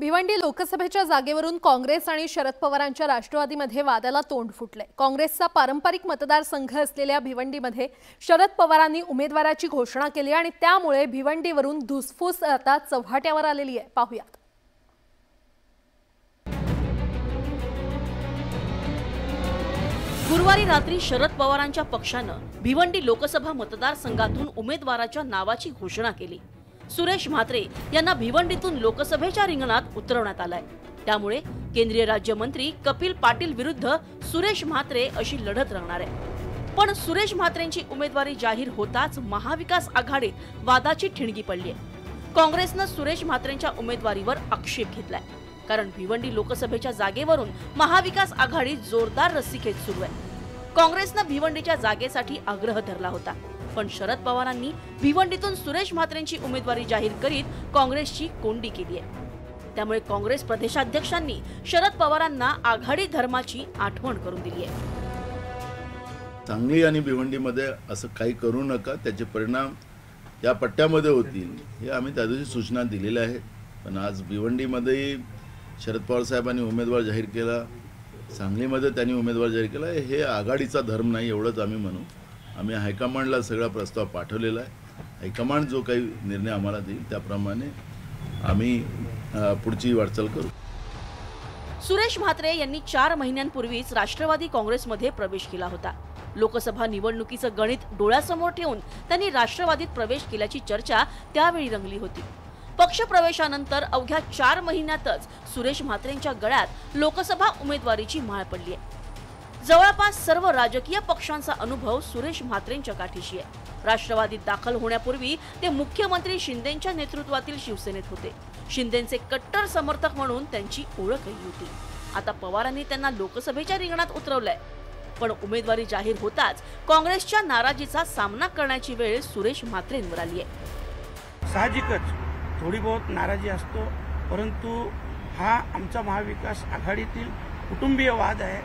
भिवंडी लोकसभेच्या जागेवरून काँग्रेस आणि शरद पवारांच्या राष्ट्रवादीमध्ये वादाला तोंड फुटले काँग्रेसचा पारंपरिक मतदारसंघ असलेल्या भिवंडीमध्ये शरद पवारांनी उमेदवाराची घोषणा केली आणि त्यामुळे भिवंडीवरून धुसफूस आता चव्हाट्यावर आलेली आहे. पाहुयात. गुरुवारी रात्री शरद पवारांच्या पक्षानं भिवंडी लोकसभा मतदारसंघातून उमेदवाराच्या नावाची घोषणा केली. सुरेश म्हात्रे यांना भिवंडीतून लोकसभेच्या रिंगणात उतरवण्यात आलाय. त्यामुळे केंद्रीय राज्यमंत्री कपिल पाटील विरुद्ध सुरेश म्हात्रे अशी लढत राहणार आहे. पण सुरेश म्हात्रेंची उमेदवारी जाहीर होताच महाविकास आघाडीत वादाची ठिणगी पडली आहे काँग्रेसनं सुरेश म्हात्रेंच्या उमेदवारीवर आक्षेप घेतलाय. कारण भिवंडी लोकसभेच्या जागेवरून महाविकास आघाडीत जोरदार रस्सीखेच सुरू आहे. काँग्रेसनं भिवंडीच्या जागेसाठी आग्रह धरला होता. पण शरद पवारांनी भिवंडीतून सुरेश म्हात्रेंची उमेदवारी जाहीर करीत काँग्रेसची कोंडी केली आहे. त्यामुळे काँग्रेस प्रदेशाध्यक्षांनी शरद पवारांना आघाडी धर्माची आठवण करून दिली आहे. सांगली आणि भिवंडीमध्ये असं काही करू नका त्याचे परिणाम या पट्ट्यामध्ये होतील हे आम्ही त्या दिवशी सूचना दिलेल्या आहेत. पण आज भिवंडीमध्येही शरद पवार साहेबांनी उमेदवार जाहीर केला सांगलीमध्ये त्यांनी उमेदवार जाहीर केला हे आघाडीचा धर्म नाही एवढंच आम्ही म्हणू. आम्ही हायकमांडला सगळा प्रस्ताव पाठवलेला आहे. हायकमांड जो काही निर्णय आम्हाला देईल त्याप्रमाणे आम्ही पुढची वाटचाल करू. सुरेश म्हात्रे यांनी चार महिन्यांपूर्वीच राष्ट्रवादी काँग्रेसमध्ये प्रवेश केला होता. लोकसभा निवडणुकीचं गणित डोळ्यासमोर ठेवून त्यांनी राष्ट्रवादीत प्रवेश केल्याची चर्चा त्यावेळी रंगली होती. पक्षप्रवेशानंतर अवघ्या चार महिन्यातच सुरेश म्हात्रेंच्या गळ्यात लोकसभा उमेदवारीची माळ पडली आहे. जवळपास सर्व राजकीय पक्षांचा अनुभव सुरेश म्हात्रेंच्या काठीशी आहे. राष्ट्रवादीत दाखल होण्यापूर्वी ते मुख्यमंत्री शिंदेच्या नेतृत्वातील शिवसेनेत होते. शिंदेचे कट्टर समर्थक म्हणून त्यांची ओळखही होती. आता पवारांनी त्यांना लोकसभेच्या रिंगणात उतरवलंय. पण उमेदवारी जाहीर होताच काँग्रेसच्या नाराजीचा सामना करण्याची वेळ सुरेश म्हात्रेंवर आली आहे. साहजिकच थोडी बहुत नाराजी असतो परंतु हा आमचा महाविकास आघाडीतील कुटुंबीय वाद आहे.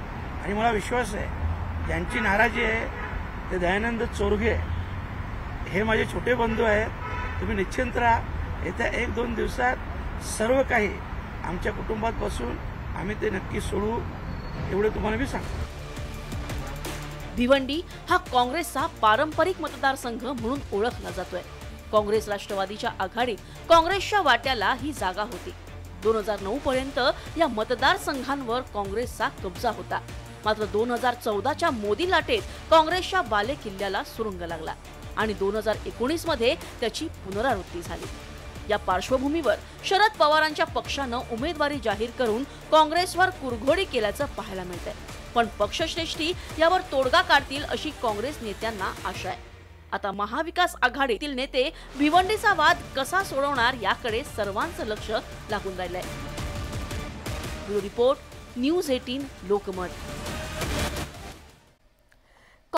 आणि मला विश्वास आहे ज्यांची नाराजी आहे ते दयानंद चोरगे. हे माझे छोटे बंधू आहेत. तुम्ही निश्चिंत राहा. येत्या एक दोन दिवसात सर्व काही आमच्या कुटुंबात बसून आम्ही ते नक्की सोडू. एवढे तुम्हाला मी सांगतो. भिवंडी हा काँग्रेसचा पारंपरिक मतदारसंघ म्हणून ओळखला जातोय. काँग्रेस राष्ट्रवादीच्या आघाडीत काँग्रेसच्या वाट्याला ही जागा होती. दोन हजार नऊ पर्यंत या मतदारसंघांवर काँग्रेसचा कब्जा होता. मात्र दोन हजार चौदाच्या मोदी लाटेत काँग्रेसच्या बालेकिल्ल्याला सुरुंग लागला आणि दोन हजार एकोणीसमध्ये त्याची पुनरावृत्ती झाली. या पार्श्वभूमीवर शरद पवारांच्या पक्षानं उमेदवारी जाहीर करून काँग्रेसवर कुरघोडी केल्याचं पाहायला मिळतंय. पण पक्षश्रेष्ठी यावर तोडगा काढतील अशी काँग्रेस नेत्यांना आशा आहे. आता महाविकास आघाडीतील नेते भिवंडीचा वाद कसा सोडवणार याकडे सर्वांचं लक्ष लागून राहिलंय. Bureau report news eighteen Lokmat.